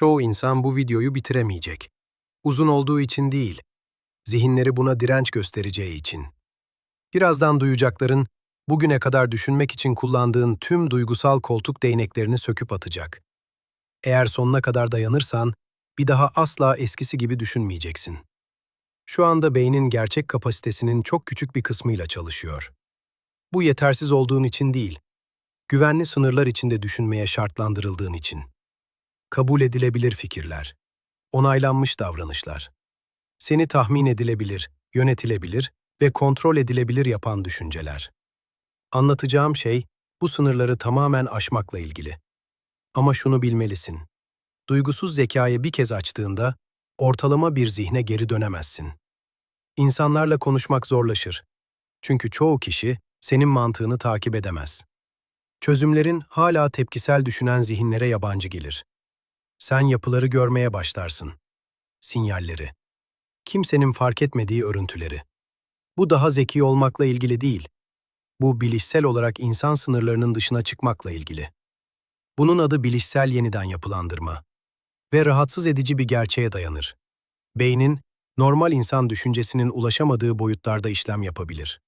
Çoğu insan bu videoyu bitiremeyecek. Uzun olduğu için değil, zihinleri buna direnç göstereceği için. Birazdan duyacakların, bugüne kadar düşünmek için kullandığın tüm duygusal koltuk değneklerini söküp atacak. Eğer sonuna kadar dayanırsan, bir daha asla eskisi gibi düşünmeyeceksin. Şu anda beynin gerçek kapasitesinin çok küçük bir kısmıyla çalışıyor. Bu yetersiz olduğun için değil, güvenli sınırlar içinde düşünmeye şartlandırıldığın için. Kabul edilebilir fikirler, onaylanmış davranışlar, seni tahmin edilebilir, yönetilebilir ve kontrol edilebilir yapan düşünceler. Anlatacağım şey, bu sınırları tamamen aşmakla ilgili. Ama şunu bilmelisin. Duygusuz zekayı bir kez açtığında, ortalama bir zihne geri dönemezsin. İnsanlarla konuşmak zorlaşır. Çünkü çoğu kişi senin mantığını takip edemez. Çözümlerin hala tepkisel düşünen zihinlere yabancı gelir. Sen yapıları görmeye başlarsın. Sinyalleri. Kimsenin fark etmediği örüntüleri. Bu daha zeki olmakla ilgili değil. Bu bilişsel olarak insan sınırlarının dışına çıkmakla ilgili. Bunun adı bilişsel yeniden yapılandırma ve rahatsız edici bir gerçeğe dayanır. Beynin, normal insan düşüncesinin ulaşamadığı boyutlarda işlem yapabilir.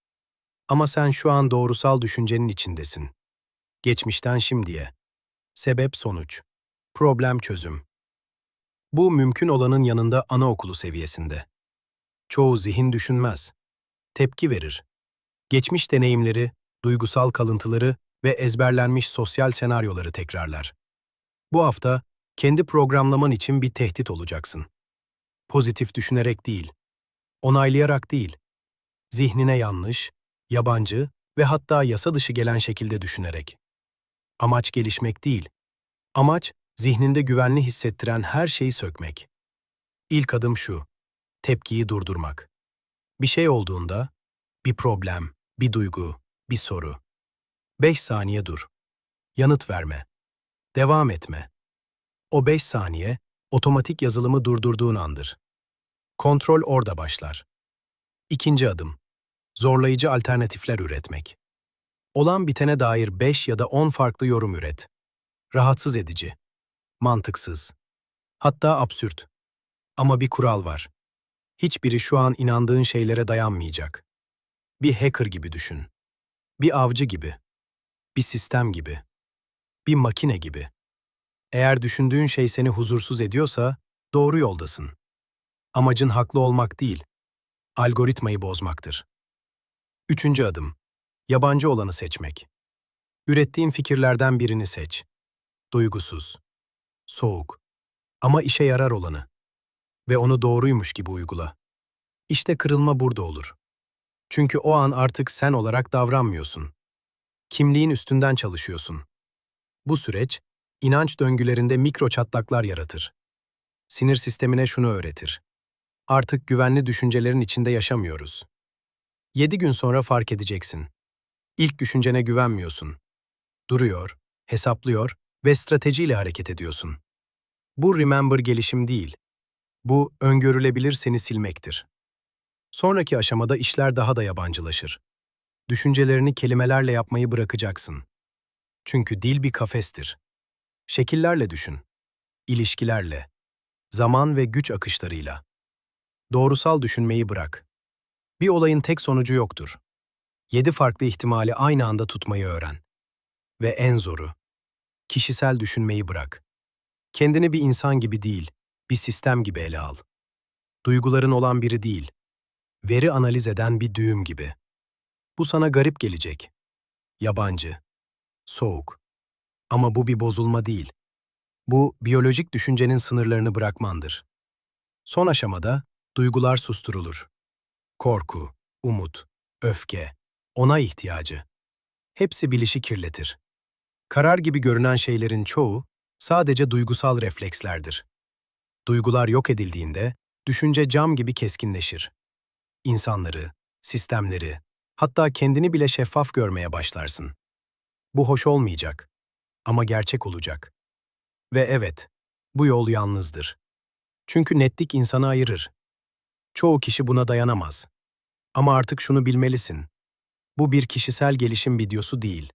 Ama sen şu an doğrusal düşüncenin içindesin. Geçmişten şimdiye. Sebep-sonuç. Problem-çözüm. Bu mümkün olanın yanında anaokulu seviyesinde. Çoğu zihin düşünmez. Tepki verir. Geçmiş deneyimleri, duygusal kalıntıları ve ezberlenmiş sosyal senaryoları tekrarlar. Bu hafta kendi programlaman için bir tehdit olacaksın. Pozitif düşünerek değil, onaylayarak değil, zihnine yanlış, yabancı ve hatta yasa dışı gelen şekilde düşünerek. Amaç gelişmek değil, amaç zihninde güvenli hissettiren her şeyi sökmek. İlk adım şu, tepkiyi durdurmak. Bir şey olduğunda, bir problem, bir duygu, bir soru. Beş saniye dur. Yanıt verme. Devam etme. O beş saniye, otomatik yazılımı durdurduğun andır. Kontrol orada başlar. İkinci adım. Zorlayıcı alternatifler üretmek. Olan bitene dair 5 ya da 10 farklı yorum üret. Rahatsız edici, mantıksız, hatta absürt. Ama bir kural var. Hiçbiri şu an inandığın şeylere dayanmayacak. Bir hacker gibi düşün. Bir avcı gibi. Bir sistem gibi. Bir makine gibi. Eğer düşündüğün şey seni huzursuz ediyorsa, doğru yoldasın. Amacın haklı olmak değil, algoritmayı bozmaktır. Üçüncü adım. Yabancı olanı seçmek. Ürettiğin fikirlerden birini seç. Duygusuz, soğuk ama işe yarar olanı. Ve onu doğruymuş gibi uygula. İşte kırılma burada olur. Çünkü o an artık sen olarak davranmıyorsun. Kimliğin üstünden çalışıyorsun. Bu süreç, inanç döngülerinde mikro çatlaklar yaratır. Sinir sistemine şunu öğretir. Artık güvenli düşüncelerin içinde yaşamıyoruz. Yedi gün sonra fark edeceksin. İlk düşüncene güvenmiyorsun. Duruyor, hesaplıyor ve stratejiyle hareket ediyorsun. Bu remember gelişim değil. Bu öngörülebilir seni silmektir. Sonraki aşamada işler daha da yabancılaşır. Düşüncelerini kelimelerle yapmayı bırakacaksın. Çünkü dil bir kafestir. Şekillerle düşün. İlişkilerle. Zaman ve güç akışlarıyla. Doğrusal düşünmeyi bırak. Bir olayın tek sonucu yoktur. Yedi farklı ihtimali aynı anda tutmayı öğren. Ve en zoru, kişisel düşünmeyi bırak. Kendini bir insan gibi değil, bir sistem gibi ele al. Duyguların olan biri değil, veri analiz eden bir düğüm gibi. Bu sana garip gelecek. Yabancı, soğuk. Ama bu bir bozulma değil. Bu, biyolojik düşüncenin sınırlarını bırakmandır. Son aşamada, duygular susturulur. Korku, umut, öfke, onay ihtiyacı. Hepsi bilişi kirletir. Karar gibi görünen şeylerin çoğu sadece duygusal reflekslerdir. Duygular yok edildiğinde düşünce cam gibi keskinleşir. İnsanları, sistemleri, hatta kendini bile şeffaf görmeye başlarsın. Bu hoş olmayacak ama gerçek olacak. Ve evet, bu yol yalnızdır. Çünkü netlik insanı ayırır. Çoğu kişi buna dayanamaz. Ama artık şunu bilmelisin. Bu bir kişisel gelişim videosu değil.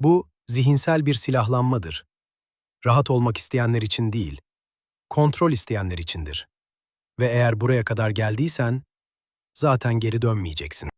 Bu, zihinsel bir silahlanmadır. Rahat olmak isteyenler için değil, kontrol isteyenler içindir. Ve eğer buraya kadar geldiysen, zaten geri dönmeyeceksin.